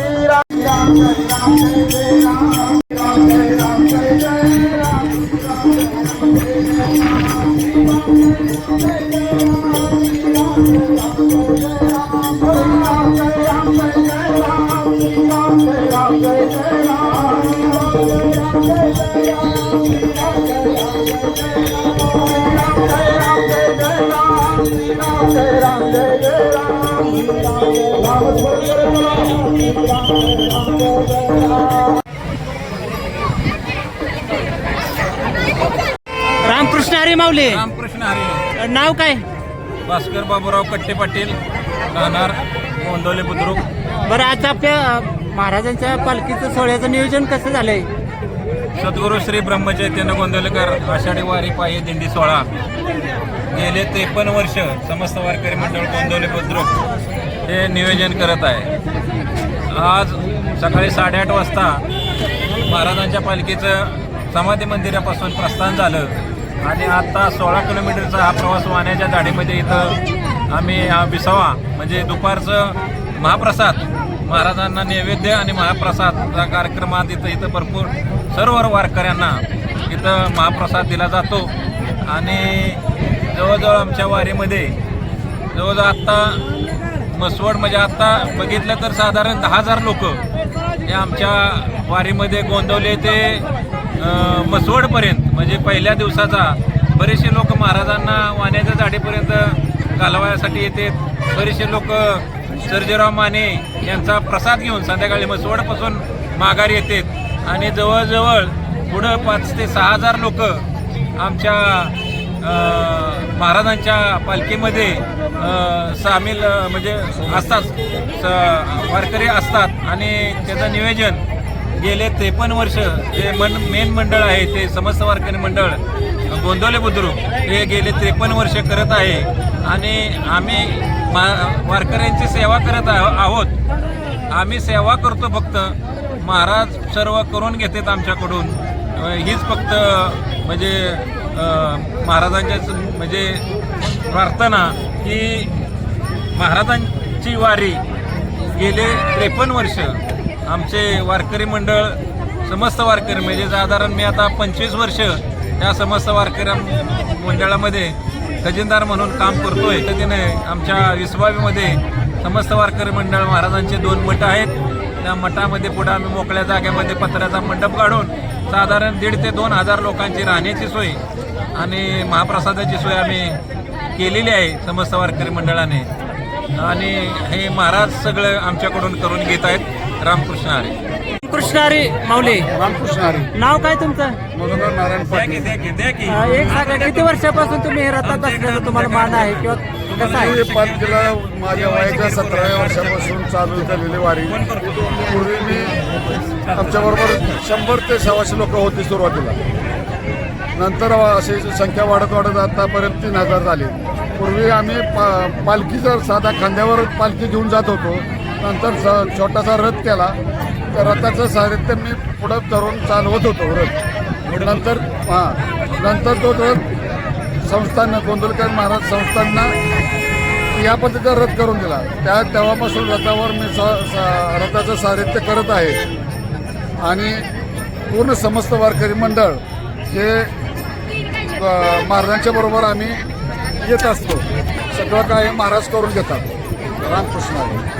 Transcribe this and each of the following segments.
राम हरी रामकृष्ण हरी माऊली. रामकृष्ण हरी. नाव काय? भास्कर बाबूराव कट्टे पाटील राहणार गोंदवले बुद्रुक. बरं आज आपल्या महाराजांच्या पालखीचं सोहळ्याचं नियोजन कसं झालंय? सद्गुरू श्री ब्रह्मचैतन्य गोंदवलेकर आषाढी वारी पायी दिंडी सोहळा. गेले त्रेपन्न वर्ष समस्त वारकरी मंडळ गोंदवले बुद्रुक. हे नियोजन करत आहे. आज सकाळी साडेआठ वाजता महाराजांच्या पालखीचं समाधी मंदिरापासून प्रस्थान झालं. आणि आता सोळा किलोमीटरचा हा प्रवास वाहण्याच्या गाडीमध्ये इथं आम्ही हा विसावा म्हणजे दुपारचं महाप्रसाद महाराजांना नैवेद्य आणि महाप्रसादचा कार्यक्रमात इथं इथं भरपूर सर्व वारकऱ्यांना इथं महाप्रसाद दिला जातो. आणि जवळजवळ आमच्या वारीमध्ये जवळजवळ आत्ता मसवड म्हणजे आत्ता बघितलं तर साधारण दहा हजार लोक हे आमच्या वारीमध्ये गोंदवले ते मसवडपर्यंत म्हणजे पहिल्या दिवसाचा. बरेचसे लोक महाराजांना वाण्याच्या झाडेपर्यंत घालवायसाठी येते. बरेचसे लोक सर्जेराव माने यांचा प्रसाद घेऊन संध्याकाळी मसवडपासून माघारी येतात आणि जवळजवळ पुढं पाच ते सहा हजार लोक आमच्या महाराजांच्या पालखीमध्ये सामील म्हणजे असतात. स- वारकरी असतात आणि त्याचं नियोजन गेले त्रेपन्न वर्ष. जे मन मेन मंडळ आहे ते समस्त वारकरी मंडळ गोंदवले बुद्रुक हे गेले त्रेपन्न वर्ष करत आहे. आणि आम्ही मा वारकऱ्यांची सेवा करत आहो- आहोत. आम्ही सेवा करतो फक्त. महाराज सर्व करून घेतात आमच्याकडून. हीच फक्त म्हणजे महाराजांच्या म्हणजे प्रार्थना की महाराजांची वारी गेले त्रेपन्न वर्ष आमचे वारकरी मंडळ समस्त वारकरी म्हणजे साधारण मी आता पंचवीस वर्ष या समस्त वारकरी मंडळामध्ये खजिनदार म्हणून काम करतोय. तिने आमच्या विसबावीमध्ये समस्त वारकरी मंडळ महाराजांचे दोन मठ आहेत. त्या मठामध्ये पुढे आम्ही मोकळ्या जागेमध्ये पत्र्याचा मंडप काढून साधारण दीड ते दोन हजार लोकांची राहण्याची सोय आणि महाप्रसादाची सोय आम्ही केलेली आहे समस्त वारकरी मंडळाने. आणि हे महाराज सगळं आमच्याकडून करून घेत आहेत. रामकृष्ण हरी. कृष्ण हरी माऊली. रामकृष्ण हरी. नाव काय तुमचं? मनोहर नारायण एक सांगा किती वर्षापासून तुम्ही हे रथात असल्याचं तुम्हाला मान आहे किंवा कसं आहे? मी पालखीला माझ्या वयाच्या सतराव्या वर्षापासून चालू झालेली वारी. पूर्वी मी आमच्याबरोबर शंभर ते सव्वाशे लोक होती सुरुवातीला. नंतर अशी संख्या वाढत वाढत आतापर्यंत तीन हजार झाली. पूर्वी आम्ही पा पालखी जर साधा खांद्यावर पालखी घेऊन जात होतो नंतर स छोटासा रथ केला त्या रथाचं साहित्य मी पुढं धरून चालवत होतो रथ. नंतर हां नंतर तो रथ संस्थांना गोंदवलकर महाराज संस्थांना या पद्धतीचा रथ करून दिला. त्या तेव्हापासून रथावर मी स रथाचं साहित्य करत आहे. आणि पूर्ण समस्त वारकरी मंडळ हे महाराजांच्या बरोबर आम्ही येत असतो. सगळं काय महाराज करून घेतात. रामकृष्ण.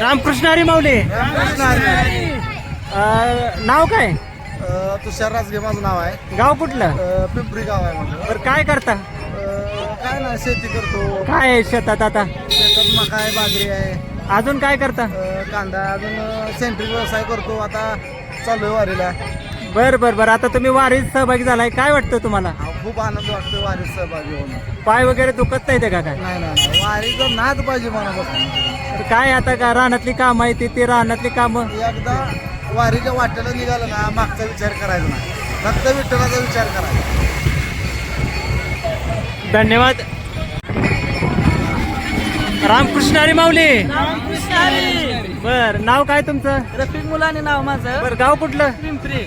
रामकृष्ण हरी माऊली. नाव काय? तुषार राजगे माझं नाव आहे. गाव कुठलं? पिंपरी गाव आहे माझं. बरं काय करता? काय ना शेती करतो. काय आहे शेतात आता? शेतात मका आहे बाजरी आहे. अजून काय करता? कांदा अजून सेंट्रिक व्यवसाय करतो आता चालू आहे वारीला. बर बर बर. आता तुम्ही वारीत सहभागी झालाय. काय वाटतं तुम्हाला? खूप आनंद वाटतो वारीत सहभागी होणं पाय वगैरे दुखत नाही ते का काय? नाही नाही नाही. वारीचं नाच पाहिजे मनापासून. तर काय आता का रानातली कामं आहे ती ती रानातली कामं? एकदा वारीच्या वाटेला निघालं ना मागचा विचार करायचा नाही. फक्त विठ्ठलाचा विचार करायचा. धन्यवाद. रामकृष्ण हरी माऊली. बर नाव काय तुमचं? रफिक मुलाने नाव माझं. बर गाव कुठलं? पिंपरी.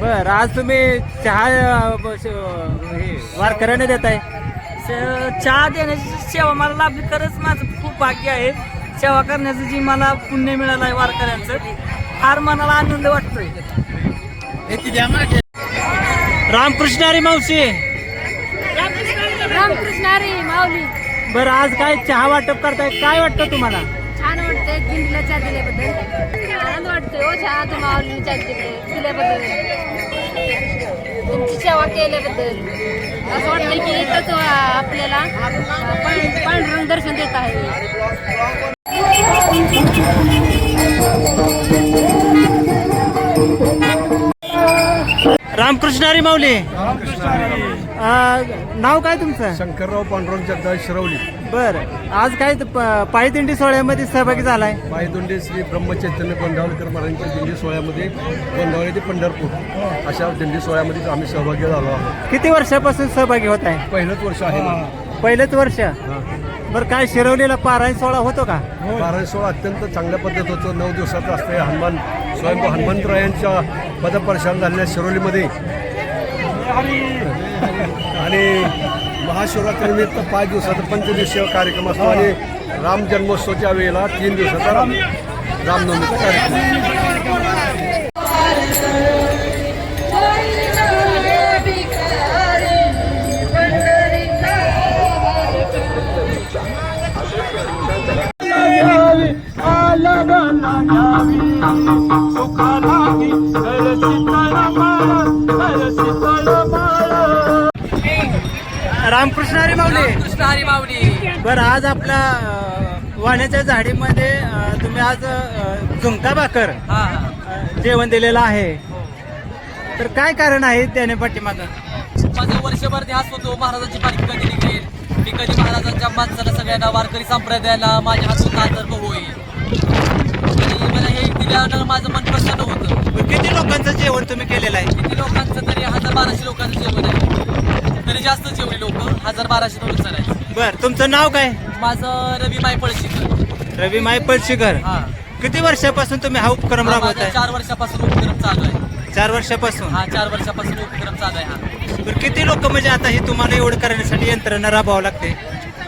बर आज तुम्ही चहा अं, ब- श- हे, वारकऱ्याने देताय? स- चहा देण्याची सेवा मला लाभली खरंच माझं खूप भाग्य आहे. सेवा करण्याचं जी मला पुण्य मिळालं आहे वारकऱ्यांचं फार मनाला आनंद वाटतोय. रामकृष्ण हरी मावशी. रामकृष्ण हरी माऊली. बर आज काय चहा वाटप करताय? काय वाटतं तुम्हाला? छान वाटतंय दिंडीला चहा दिल्याबद्दल. आनंद वाटतोय हो चहा तुम्हा माऊलीने चहा दिले दिल्याबद्दल. तुमची सेवा केल्याबद्दल. असं वाटतंय की इथंच आपल्याला पां- पांडुरंग दर्शन देत आहे. रामकृष्ण हरी माऊली. अं, नाव काय तुमचं? शंकरराव पांडुरंग जगदाळ शिरवली. बर. आज काय त- प- पायी दिंडी सोहळ्यामध्ये सहभागी झालाय? पायदुंडे श्री ब्रह्मचैतन्य गोंधावळकर महाराजांच्या दिंडी सोहळ्यामध्ये गोंधावळे ते पंढरपूर अशा दिंडी सोहळ्यामध्ये आम्ही सहभागी झालो आहोत. किती वर्षापासून सहभागी होत आहे? पहिलंच वर्ष आहे पहिलंच वर्ष? बर काय शिरवलेला पारायण सोहळा होतो का? बारावी सोळा अत्यंत चांगल्या पद्धत होतं नऊ दिवसाचं असते हनुमान स्वयंभू हनुमंतरायांच्या पदपर्शान झालेल्या शिरोलीमध्ये. आणि महाशिवरात्रीनिमित्त पाच दिवसाचा पंचदिवसीय कार्यक्रम असतो आणि राम जन्मोत्सवच्या वेळेला तीन दिवसाचा राम रामनवमीचा कार्यक्रम. रामकृष्ण हरी माऊली. कृष्ण हरी माऊली. बर आज आपल्या अं, वाण्याच्या झाडीमध्ये अं, तुम्ही आज अं, झुंका भाकर हा. अं, जेवण दिलेलं आहे. तर काय कारण आहे त्याने पाठीमागं? माझं वर्षभर ध्यास होतो महाराजांची पालखी कधी निघेल? मी कधी महाराजांच्या माणसाला सगळ्यांना वारकरी संप्रदायाला माझ्या हातून आदर्भ होईल. दिल्यानं माझं मन प्रसन्न होतं. किती लोकांचं जेवण तुम्ही केलेलं आहे? किती लोकांचं तरी हजार बाराशे लोकांचं जेवण आहे. तरी जास्त जेवढे लोक हजार बाराशे दोन चालायचे. बर तुमचं नाव काय? माझं रवी माय पळशीकर रवी माय पळशीकर हा. किती वर्षापासून तुम्ही हा उपक्रम हा राबवत माझा आहे चार वर्षापासून उपक्रम चालू आहे. चार वर्षापासून? हा चार वर्षापासून उपक्रम चालू आहे हा. किती लोक म्हणजे आता हे तुम्हाला एवढं करण्यासाठी यंत्रणा राबवावं लागते?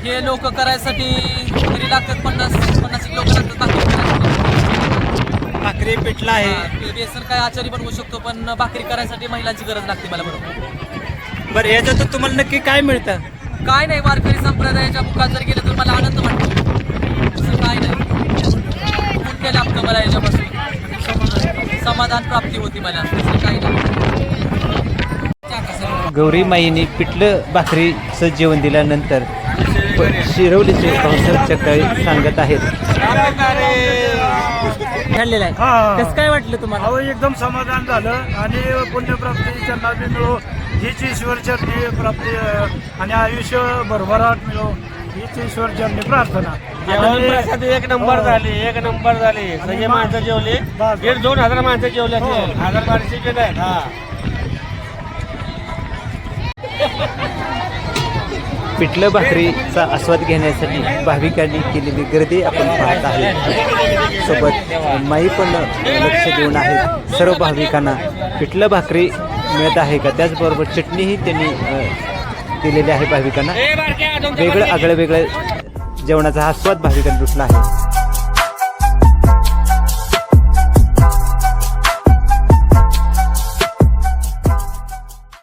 हे लोक करायसाठी तरी लागतात पन्नास पन्नास एक लोक लागतात भाकरी करायसाठी भाकरी पिठला आहे. बेसन काय आचारी बनवू शकतो पण भाकरी करायसाठी महिलांची गरज लागते मला बरोबर. बरं याच्यातून तुम्हाला नक्की काय मिळतं? काय नाही वारकरी संप्रदायाच्या मुखात जर गेलं तर मला आनंद वाटतो. असं काय नाही. पुण्य लागतं मला याच्यापासून. समाधान प्राप्ती होती मला. काही नाही. गौरी माईने पिठलं भाकरीचं जेवण दिल्यानंतर शिरवलीचे भाऊसाहेब जगदाळे सांगत आहेत. खाल्लेलं आहे. कसं काय वाटलं तुम्हाला? अहो एकदम समाधान झालं आणि पुण्यप्राप्ती त्यांना बी मिळो हीच ईश्वर चरणी प्राप्ती अ, आणि आयुष्य भरभराट मिळो हीच ईश्वर चरणी प्रार्थना. जेवण एक नंबर झाली एक नंबर झाली. सगळे माणसं जेवली. दीड दोन हजार माणसं जेवले असेल. हजार बाराशे केले हा. पिठलं भाकरीचा आस्वाद घेण्यासाठी भाविकांनी केलेली गर्दी आपण पाहत आहे. सोबत माई पण लक्ष देऊन आहेत. सर्व भाविकांना पिठलं भाकरी मिळत आहे का? त्याचबरोबर चटणीही त्यांनी दिलेली आहे भाविकांना. वेगळं आगळं वेगळं जेवणाचा आस्वाद भाविकांनी लुटला आहे.